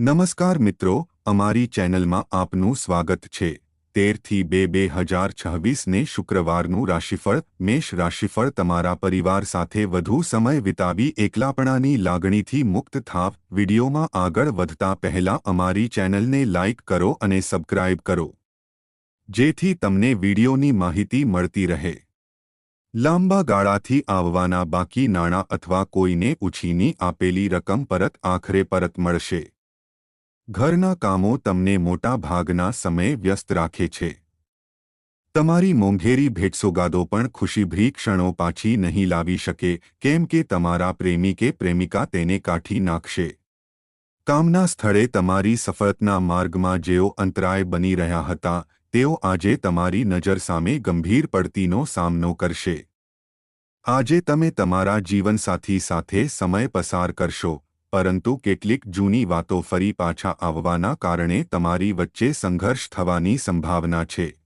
નમસ્કાર મિત્રો, અમારી ચેનલમાં આપનું સ્વાગત છે. તેરથી બે બે હજાર છવ્વીસને શુક્રવારનું રાશિફળ, મેષ રાશિફળ તમારા પરિવાર સાથે વધુ સમય વિતાવી એકલાપણાની લાગણીથી મુક્ત થાવ. વિડીયોમાં આગળ વધતા પહેલા અમારી ચેનલને લાઇક કરો અને સબસ્ક્રાઇબ કરો, જેથી તમને વિડીયોની માહિતી મળતી રહે. લાંબા ગાળાથી આવવાના બાકી નાણાં અથવા કોઈને ઉછીની આપેલી રકમ પરત આખરે પરત મળશે. ઘરના કામો તમને મોટા ભાગના સમયે વ્યસ્ત રાખે છે. તમારી મોંઘેરી ભેટસોગાદો પણ ખુશીભરી ક્ષણો પાછી નહીં લાવી શકે, કેમ કે તમારા પ્રેમી કે પ્રેમિકા તેને કાઠી નાખશે. કામના સ્થળે તમારી સફળતના માર્ગમાં જેઓ અંતરાય બની રહ્યા હતા, તેઓ આજે તમારી નજર સામે ગંભીર પડતીનો સામનો કરશે. આજે તમે તમારા જીવનસાથી સાથે સમય પસાર કરશો પરંતુ કેટલીક જૂની વાતો ફરી પાછા આવવાના કારણે તમારી વચ્ચે સંઘર્ષ થવાની સંભાવના છે.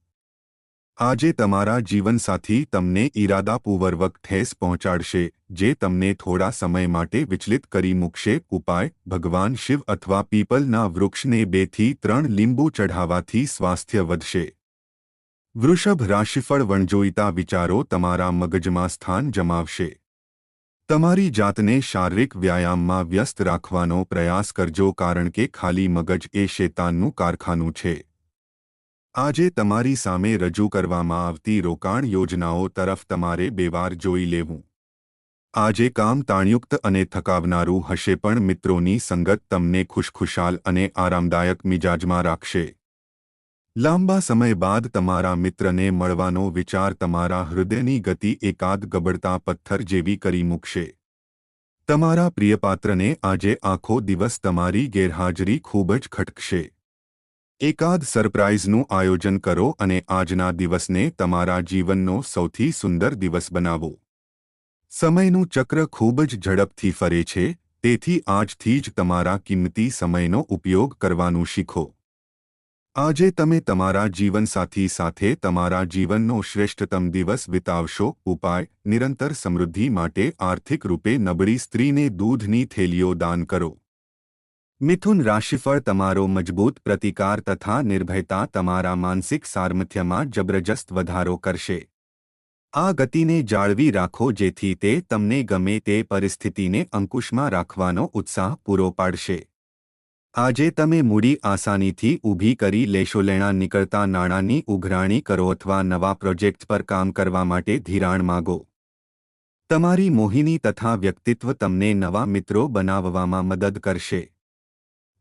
આજે તમારા જીવનસાથી તમને ઇરાદાપૂર્વક ઠેસ પહોંચાડશે, જે તમને થોડા સમય માટે વિચલિત કરી મૂકશે. ઉપાય, ભગવાન શિવ અથવા પીપલના વૃક્ષને બેથી ત્રણ લીંબુ ચઢાવવાથી સ્વાસ્થ્ય વધશે. વૃષભ રાશિફળ વણજોઈતા વિચારો તમારા મગજમાં સ્થાન જમાવશે. તમારી જાતને શારીરિક વ્યાયામમાં વ્યસ્ત રાખવાનો પ્રયાસ કરજો કારણ કે ખાલી મગજ એ શેતાનનું કારખાનું છે. આજે તમારી સામે રજૂ કરવામાં આવતી રોકાણ યોજનાઓ તરફ તમારે બેવાર જોઈ લેવું. આજે કામ તાણયુક્ત અને થકાવનારું હશે પણ મિત્રોની સંગત તમને ખુશખુશાલ અને આરામદાયક મિજાજમાં રાખશે. લાંબા સમય બાદ તમારા મિત્રને મળવાનો વિચાર તમારા હૃદયની ગતિ એકાદ ગબડતા પથ્થર જેવી કરી મૂકશે. તમારા પ્રિયપાત્રને આજે આખો દિવસ તમારી ગેરહાજરી ખૂબ જ ખટકશે. એકાદ સરપ્રાઇઝનું આયોજન કરો અને આજના દિવસને તમારા જીવનનો સૌથી સુંદર દિવસ બનાવો. સમયનું ચક્ર ખૂબ જ ઝડપથી ફરે છે, તેથી આજથી જ તમારા કિંમતી સમયનો ઉપયોગ કરવાનું શીખો. આજે તમે તમારા જીવનસાથી સાથે તમારા જીવનનો શ્રેષ્ઠતમ દિવસ વિતાવશો, ઉપાય, નિરંતર સમૃદ્ધિ માટે આર્થિક રૂપે નબળી સ્ત્રીને દૂધની થેલીઓ દાન કરો. મિથુન રાશિફળ તમારો મજબૂત પ્રતિકાર તથા નિર્ભયતા તમારા માનસિક સામર્થ્યમાં જબરજસ્ત વધારો કરશે. આ ગતિને જાળવી રાખો જેથી તે તમને ગમે તે પરિસ્થિતિને અંકુશમાં રાખવાનો ઉત્સાહ પૂરો પાડશે. આજે તમે મૂડી આસાનીથી ઊભી કરી લેશો. લેણા નીકળતા નાણાંની ઉઘરાણી કરો અથવા નવા પ્રોજેક્ટ પર કામ કરવા માટે ધિરાણ માગો. તમારી મોહિની તથા વ્યક્તિત્વ તમને નવા મિત્રો બનાવવામાં મદદ કરશે.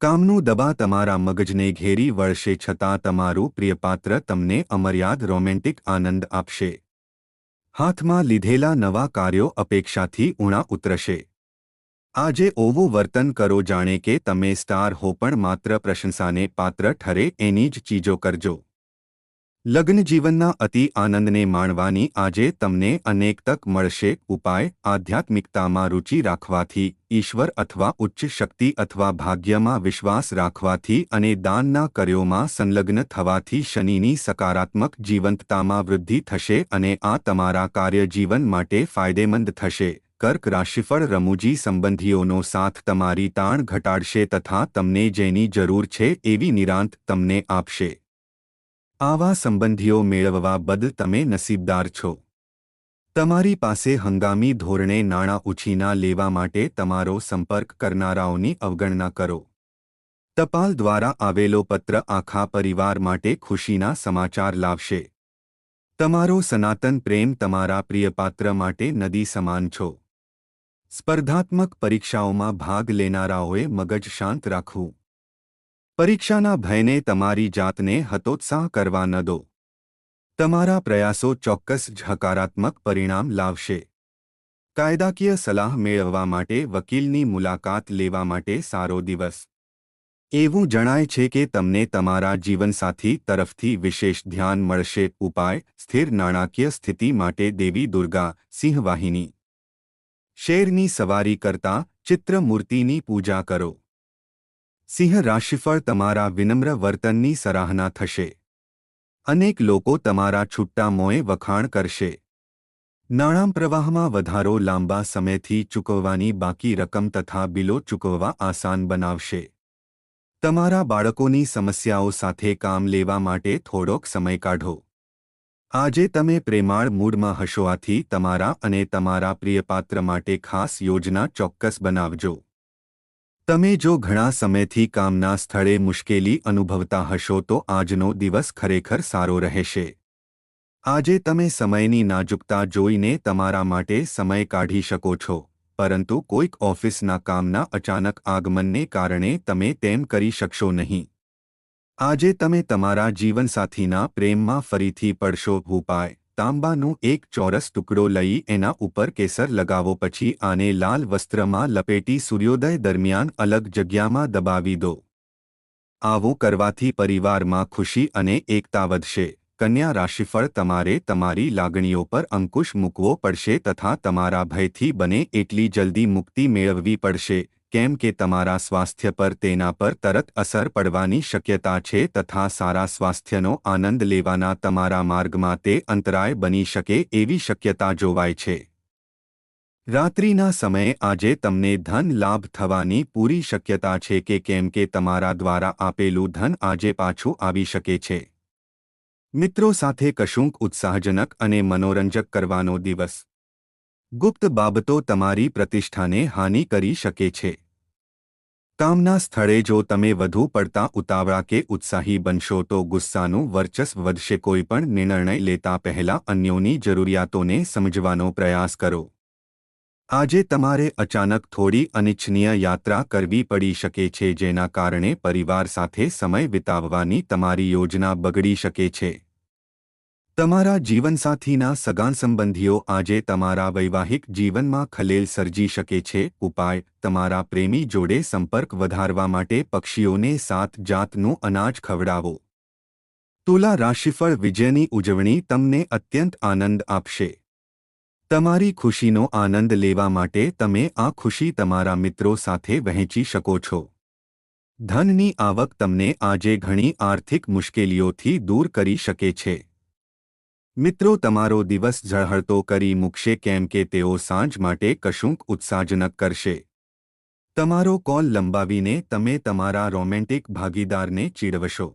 કામનું દબા તમારા મગજને ઘેરી વળશે છતાં તમારું પ્રિયપાત્ર તમને અમર્યાદ રોમેન્ટિક આનંદ આપશે. હાથમાં લીધેલા નવા કાર્યો અપેક્ષાથી ઉણા ઉતરશે. આજે ઓવું વર્તન કરો જાણે કે તમે સ્ટાર હો પણ માત્ર પ્રશંસાને પાત્ર ઠરે એની જ ચીજો કરજો. લગ્ન જીવનના અતિ આનંદને માણવાની આજે તમને અનેક તક મળશે, ઉપાય, આધ્યાત્મિકતામાં રુચિ રાખવાથી, ઈશ્વર અથવા ઉચ્ચ શક્તિ અથવા ભાગ્યમાં વિશ્વાસ રાખવાથી અને દાનના કર્યોમાં સંલગ્ન થવાથી શનિની સકારાત્મક જીવંતતામાં વૃદ્ધિ થશે અને આ તમારા કાર્યજીવન માટે ફાયદેમંદ થશે. કર્ક રાશિફળ રમૂજી સંબંધીઓનો સાથ તમારી તાણ ઘટાડશે તથા તમને જેની જરૂર છે એવી નિરાંત તમને આપશે. આવા સંબંધીઓ મેળવવા બદલ તમે નસીબદાર છો. તમારી પાસે હંગામી ધોરણે નાણાં ઉછીના લેવા માટે તમારો સંપર્ક કરનારાઓની અવગણના કરો. ટપાલ દ્વારા આવેલો પત્ર આખા પરિવાર માટે ખુશીના સમાચાર લાવશે. તમારો સનાતન પ્રેમ તમારા પ્રિયપાત્ર માટે નદી સમાન છો. સ્પર્ધાત્મક પરીક્ષાઓમાં ભાગ લેનારાઓએ મગજ શાંત રાખવું. પરીક્ષાના ભયને તમારી જાતને હતોત્સાહ કરવા ન દો. તમારા પ્રયાસો ચોક્કસ જ હકારાત્મક પરિણામ લાવશે. કાયદાકીય સલાહ મેળવવા માટે વકીલની મુલાકાત લેવા માટે સારો દિવસ. એવું જણાય છે કે તમને તમારા જીવનસાથી તરફથી વિશેષ ધ્યાન મળશે. ઉપાય, સ્થિર નાણાકીય સ્થિતિ માટે દેવી દુર્ગા સિંહવાહિની. શેરની સવારી કરતા ચિત્રમૂર્તિની પૂજા કરો. સિંહ રાશિફળ તમારા વિનમ્ર વર્તનની સરાહના થશે. અનેક લોકો તમારા છૂટ્ટા મોંએ વખાણ કરશે. નાણાં પ્રવાહમાં વધારો લાંબા સમયથી ચૂકવવાની બાકી રકમ તથા બિલો ચૂકવવા આસાન બનાવશે. તમારા બાળકોની સમસ્યાઓ સાથે કામ લેવા માટે થોડોક સમય કાઢો. આજે તમે પ્રેમાળ મૂડમાં હશો, આથી તમારા અને તમારા પ્રિયપાત્ર માટે ખાસ યોજના ચોક્કસ બનાવજો. તમે જો ઘણા સમયથી કામના સ્થળે મુશ્કેલી અનુભવતા હશો, તો આજનો દિવસ ખરેખર સારો રહેશે. આજે તમે સમયની નાજુકતા જોઈને તમારા માટે સમય કાઢી શકો છો, પરંતુ કોઈક ઓફિસના કામના અચાનક આગમનને કારણે તમે તેમ કરી શકશો નહીં. આજે તમે તમારા જીવનસાથીના પ્રેમમાં ફરીથી પડશો ઉપાય તાંબાનું એક ચોરસ ટુકડો લઈ એના ઉપર કેસર લગાવો, પછી આને લાલ વસ્ત્રમાં લપેટી સૂર્યોદય દરમિયાન અલગ જગ્યામાં દબાવી દો. આવું કરવાથી પરિવારમાં ખુશી અને એકતા વધશે. કન્યા રાશિફળ તમારે તમારી લાગણીઓ પર અંકુશ મૂકવો પડશે તથા તમારા ભયથી બને એટલી જલ્દી મુક્તિ મેળવવી પડશે. કેમ કે તમારા સ્વાસ્થ્ય પર તેના પર તરત અસર પડવાની શક્યતા છે તથા સારા સ્વાસ્થ્યનો આનંદ લેવાના તમારા માર્ગમાં તે અંતરાય બની શકે એવી શક્યતા જોવાય છે. રાત્રિના સમયે આજે તમને ધન લાભ થવાની પૂરી શક્યતા છે કે કેમ કે તમારા દ્વારા આપેલું ધન આજે પાછું આવી શકે છે. મિત્રો સાથે કશુંક ઉત્સાહજનક અને મનોરંજક કરવાનો દિવસ. ગુપ્ત બાબતો તમારી પ્રતિષ્ઠાને હાનિ કરી શકે છે. કામના સ્થળે જો તમે વધુ પડતા ઉતાવળા કે ઉત્સાહી બનશો તો ગુસ્સાનું વર્ચસ્વ વધશે. કોઈપણ નિર્ણય લેતા પહેલા અન્યોની જરૂરિયાતોને સમજવાનો પ્રયાસ કરો. આજે તમારે અચાનક થોડી અનિચ્છનીય યાત્રા કરવી પડી શકે છે જેના કારણે પરિવાર સાથે સમય વિતાવવાની તમારી યોજના બગડી શકે છે. તમારા જીવનસાથીના સગાન સંબંધીઓ આજે તમારા વૈવાહિક જીવનમાં ખલેલ સર્જી શકે છે. ઉપાય, તમારા પ્રેમી જોડે સંપર્ક વધારવા માટે પક્ષીઓને સાત જાતનું અનાજ ખવડાવો. તુલા રાશિફળ વિજયની ઉજવણી તમને અત્યંત આનંદ આપશે. તમારી ખુશીનો આનંદ લેવા માટે તમે આ ખુશી તમારા મિત્રો સાથે વહેંચી શકો છો. ધનની આવક તમને આજે ઘણી આર્થિક મુશ્કેલીઓથી દૂર કરી શકે છે. મિત્રો, તમારો દિવસ ઝળહળતો કરી મૂકશે કેમ કે તેઓ સાંજ માટે કશુંક ઉત્સાહજનક કરશે. તમારો કોલ લંબાવીને તમે તમારા રોમેન્ટિક ભાગીદારને ચીડવશો.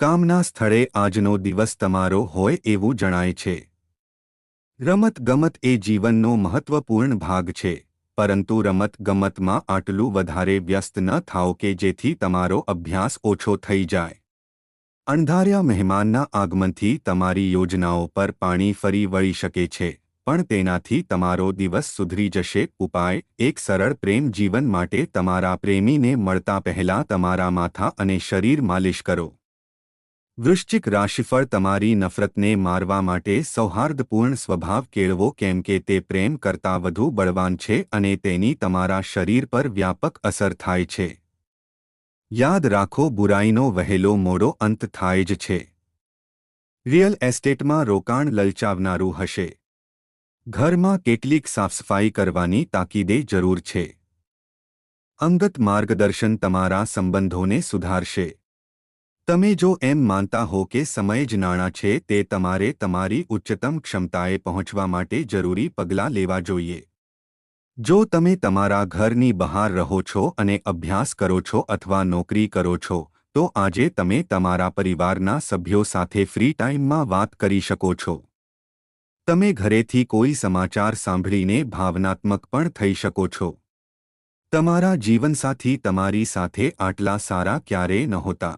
કામના સ્થળે આજનો દિવસ તમારો હોય એવું જણાય છે. રમત ગમત એ જીવનનો મહત્વપૂર્ણ ભાગ છે, પરંતુ રમત ગમતમાં આટલું વધારે વ્યસ્ત ન થાઓ કે જેથી તમારો અભ્યાસ ઓછો થઈ જાય. અણધાર્યા મહેમાનના આગમનથી તમારી યોજનાઓ પર પાણી ફરી વળી શકે છે, પણ તેનાથી તમારો દિવસ સુધરી જશે. ઉપાય, એક સરળ પ્રેમ જીવન માટે તમારા પ્રેમીને મળતા પહેલા તમારા માથા અને શરીર માલિશ કરો. વૃશ્ચિક રાશિફળ તમારી નફરતને મારવા માટે સૌહાર્દપૂર્ણ સ્વભાવ કેળવો, કેમ કે તે પ્રેમ કરતાં વધુ બળવાન છે અને તેની તમારા શરીર પર વ્યાપક અસર થાય છે. યાદ રાખો, બુરાઈનો વહેલો મોડો અંત થાય જ છે. રિયલ એસ્ટેટમાં રોકાણ લલચાવનારું હશે. ઘરમાં કેટલીક સાફસફાઈ કરવાની તાકીદે જરૂર છે. અંગત માર્ગદર્શન તમારા સંબંધોને સુધારશે. તમે જો એમ માનતા હો કે સમય જ નાણાં છે, તે તમારે તમારી ઉચ્ચતમ ક્ષમતાએ પહોંચવા માટે જરૂરી પગલાં લેવા જોઈએ. જો તમે તમારા ઘરની બહાર રહો છો અને અભ્યાસ કરો છો અથવા નોકરી કરો છો, તો આજે તમે તમારા પરિવારના સભ્યો સાથે ફ્રી ટાઈમમાં વાત કરી શકો છો. તમે ઘરેથી કોઈ સમાચાર સાંભળીને ભાવનાત્મક પણ થઈ શકો છો. તમારા જીવનસાથી તમારી સાથે આટલા સારા ક્યારેય નહોતા.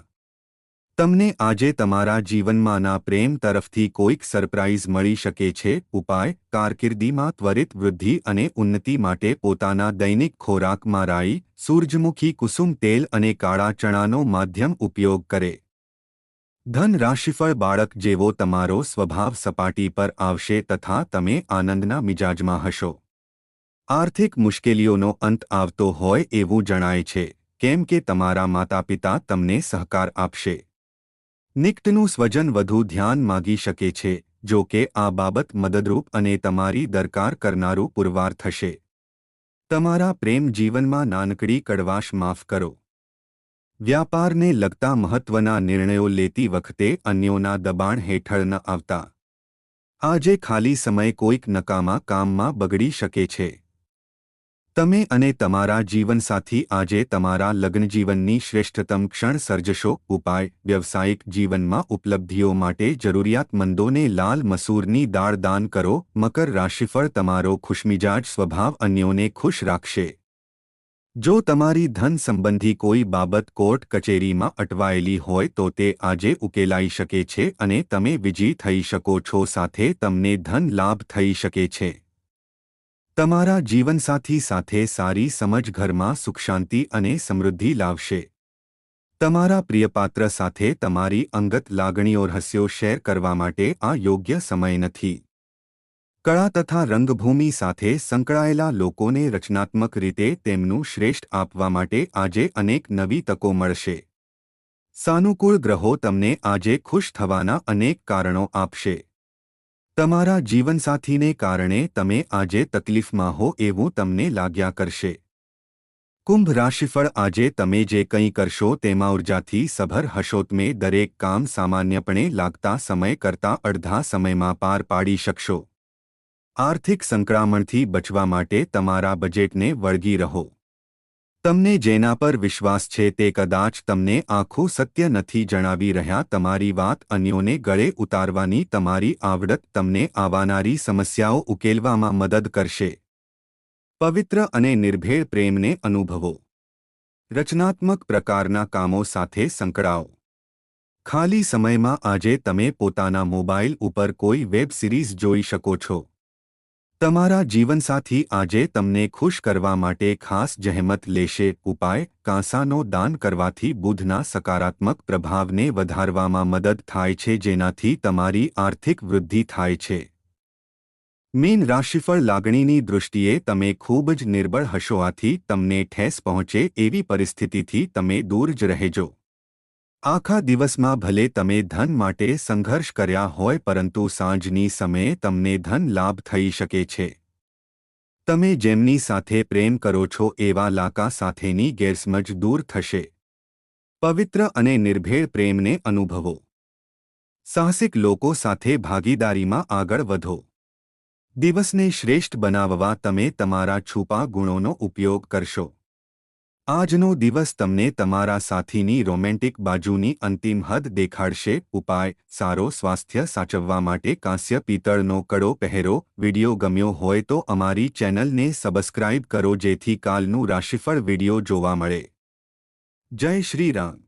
તમને આજે તમારા જીવનમાંના પ્રેમ તરફથી કોઈક સરપ્રાઇઝ મળી શકે છે, ઉપાય, કારકિર્દીમાં ત્વરિત વૃદ્ધિ અને ઉન્નતિ માટે પોતાના દૈનિક ખોરાકમાં રાઈ, સૂરજમુખી કુસુમ તેલ અને કાળા ચણાનો માધ્યમ ઉપયોગ કરે. ધન રાશિફળ બાળક જેવો તમારો સ્વભાવ સપાટી પર આવશે તથા તમે આનંદના મિજાજમાં હશો. આર્થિક મુશ્કેલીઓનો અંત આવતો હોય એવું જણાય છે, કેમ કે તમારા માતાપિતા તમને સહકાર આપશે. નિકટનું સ્વજન વધુ ધ્યાન માગી શકે છે, જો કે આ બાબત મદદરૂપ અને તમારી દરકાર કરનારું પુરવાર થશે. તમારા પ્રેમ જીવનમાં નાનકડી કડવાશ માફ કરો. વ્યાપારને લગતા મહત્વના નિર્ણયો લેતી વખતે અન્યોના દબાણ હેઠળ ન આવતા. આજે ખાલી સમય કોઈક નકામા કામમાં બગડી શકે છે. તમે અને તમારા જીવનસાથી આજે તમારા લગ્નજીવનની શ્રેષ્ઠતમ ક્ષણ સર્જશો. ઉપાય, વ્યવસાયિક જીવનમાં ઉપલબ્ધિઓ માટે જરૂરિયાતમંદોને લાલ મસૂરની દાળ દાન કરો. મકર રાશિફળ તમારો ખુશમિજાજ સ્વભાવ અન્યોને ખુશ રાખશે. જો તમારી ધન સંબંધી કોઈ બાબત કોર્ટ કચેરીમાં અટવાયેલી હોય તો તે આજે ઉકેલાઈ શકે છે અને તમે વિજયી થઈ શકો છો. સાથે તમને ધન લાભ થઈ શકે છે. તમારા જીવનસાથી સાથે સારી સમજ ઘરમાં સુખશાંતિ અને સમૃદ્ધિ લાવશે. તમારા પ્રિયપાત્ર સાથે તમારી અંગત લાગણીઓ રહસ્યો શેર કરવા માટે આ યોગ્ય સમય નથી. કળા તથા રંગભૂમિ સાથે સંકળાયેલા લોકોને રચનાત્મક રીતે તેમનું શ્રેષ્ઠ આપવા માટે આજે અનેક નવી તકો મળશે. સાનુકૂળ ગ્રહો તમને આજે ખુશ થવાના અનેક કારણો આપશે. તમારા જીવનસાથીને કારણે તમે આજે તકલીફમાં હો એવું તમને લાગ્યા કરશે. કુંભ રાશિફળ આજે તમે જે કંઈ કરશો તેમાં ઉર્જાથી સભર હશો. તમે દરેક કામ સામાન્યપણે લાગતા સમય કરતાં અડધા સમયમાં પાર પાડી શકશો. આર્થિક સંક્રમણથી બચવા માટે તમારા બજેટને વળગી રહો. તમને જેના પર વિશ્વાસ છે તે કદાચ તમને આખું સત્ય નથી જણાવી રહ્યા, તમારી વાત અન્યોને ગળે ઉતારવાની તમારી આવડત તમને આવનારી સમસ્યાઓ ઉકેલવામાં મદદ કરશે. પવિત્ર અને નિર્ભેળ પ્રેમને અનુભવો. રચનાત્મક પ્રકારના કામો સાથે સંકળાઓ. ખાલી સમયમાં આજે તમે પોતાના મોબાઈલ ઉપર કોઈ વેબ સિરીઝ જોઈ શકો છો. તમારા જીવનસાથી આજે તમને ખુશ કરવા માટે ખાસ જહેમત લેશે. ઉપાય, કાંસાનો દાન કરવાથી બુધના સકારાત્મક પ્રભાવને વધારવામાં મદદ થાય છે, જેનાથી તમારી આર્થિક વૃદ્ધિ થાય છે. મીન રાશિફળ લાગણીની દૃષ્ટિએ તમે ખૂબ જ નિર્બળ હશો આથી તમને ઠેસ પહોંચે એવી પરિસ્થિતિથી તમે દૂર જ રહેજો. આખા દિવસમાં ભલે તમે ધન માટે સંઘર્ષ કર્યા હોય પરંતુ સાંજની સમયે તમને ધન લાભ થઈ શકે છે. તમે જેમની સાથે પ્રેમ કરો છો એવા લાકા સાથેની ગેરસમજ દૂર થશે. પવિત્ર અને નિર્ભેળ પ્રેમને અનુભવો. સાહસિક લોકો સાથે ભાગીદારીમાં આગળ વધો. દિવસને શ્રેષ્ઠ બનાવવા તમે તમારા છુપા ગુણોનો ઉપયોગ કરશો. આજનો દિવસ તમને તમારા સાથીની રોમેન્ટિક બાજુની અંતિમ હદ દેખાડશે. ઉપાય, સારો સ્વાસ્થ્ય સાચવવા માટે કાંસ્ય પિત્તળનો કડો પહેરો. વિડિયો ગમ્યો હોય તો અમારી ચેનલને સબસ્ક્રાઇબ કરો જેથી કાલનું રાશિફળ વિડિયો જોવા મળે. જય શ્રી રામ.